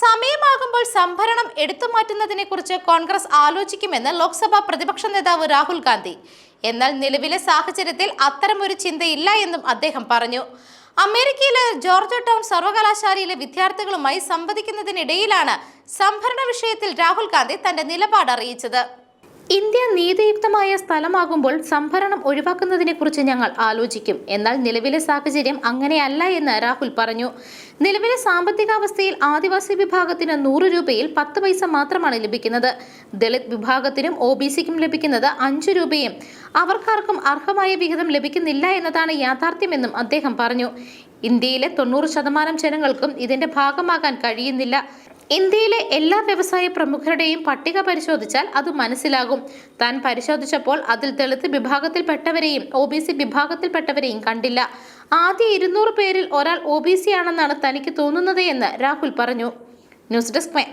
സമയമാകുമ്പോൾ സംഭരണം എടുത്തു മാറ്റുന്നതിനെ കുറിച്ച് കോൺഗ്രസ് ആലോചിക്കുമെന്ന് ലോക്സഭാ പ്രതിപക്ഷ നേതാവ് രാഹുൽ ഗാന്ധി. എന്നാൽ നിലവിലെ സാഹചര്യത്തിൽ അത്തരമൊരു ചിന്തയില്ല എന്നും അദ്ദേഹം പറഞ്ഞു. അമേരിക്കയിലെ ജോർജ് ടൗൺ സർവകലാശാലയിലെ വിദ്യാർത്ഥികളുമായി സംവദിക്കുന്നതിനിടയിലാണ് സംഭരണ വിഷയത്തിൽ രാഹുൽ ഗാന്ധി തന്റെ നിലപാട് അറിയിച്ചത്. ഇന്ത്യ നീതിയുക്തമായ സ്ഥലമാകുമ്പോൾ സംഭരണം ഒഴിവാക്കുന്നതിനെക്കുറിച്ച് ഞങ്ങൾ ആലോചിക്കും. എന്നാൽ നിലവിലെ സാഹചര്യം അങ്ങനെയല്ല എന്ന് രാഹുൽ പറഞ്ഞു. നിലവിലെ സാമ്പത്തികാവസ്ഥയിൽ ആദിവാസി വിഭാഗത്തിന് നൂറ് രൂപയിൽ പത്ത് പൈസ മാത്രമാണ് ലഭിക്കുന്നത്. ദളിത് വിഭാഗത്തിനും ഒ ബി സിക്കും ലഭിക്കുന്നത് അഞ്ചു രൂപയും. അവർക്കാർക്കും അർഹമായ വിഹിതം ലഭിക്കുന്നില്ല എന്നതാണ് യാഥാർത്ഥ്യമെന്നും അദ്ദേഹം പറഞ്ഞു. ഇന്ത്യയിലെ തൊണ്ണൂറ് ശതമാനം ജനങ്ങൾക്കും ഇതിന്റെ ഭാഗമാകാൻ കഴിയുന്നില്ല. ഇന്ത്യയിലെ എല്ലാ വ്യവസായ പ്രമുഖരുടെയും പട്ടിക പരിശോധിച്ചാൽ അത് മനസ്സിലാകും. താൻ പരിശോധിച്ചപ്പോൾ അതിൽ ദളിത് വിഭാഗത്തിൽപ്പെട്ടവരെയും ഒ ബി സി വിഭാഗത്തിൽപ്പെട്ടവരെയും കണ്ടില്ല. ആദ്യ ഇരുന്നൂറ് പേരിൽ ഒരാൾ ഒ ബി സി ആണെന്നാണ് തനിക്ക് തോന്നുന്നത് എന്ന് രാഹുൽ പറഞ്ഞു. News desk my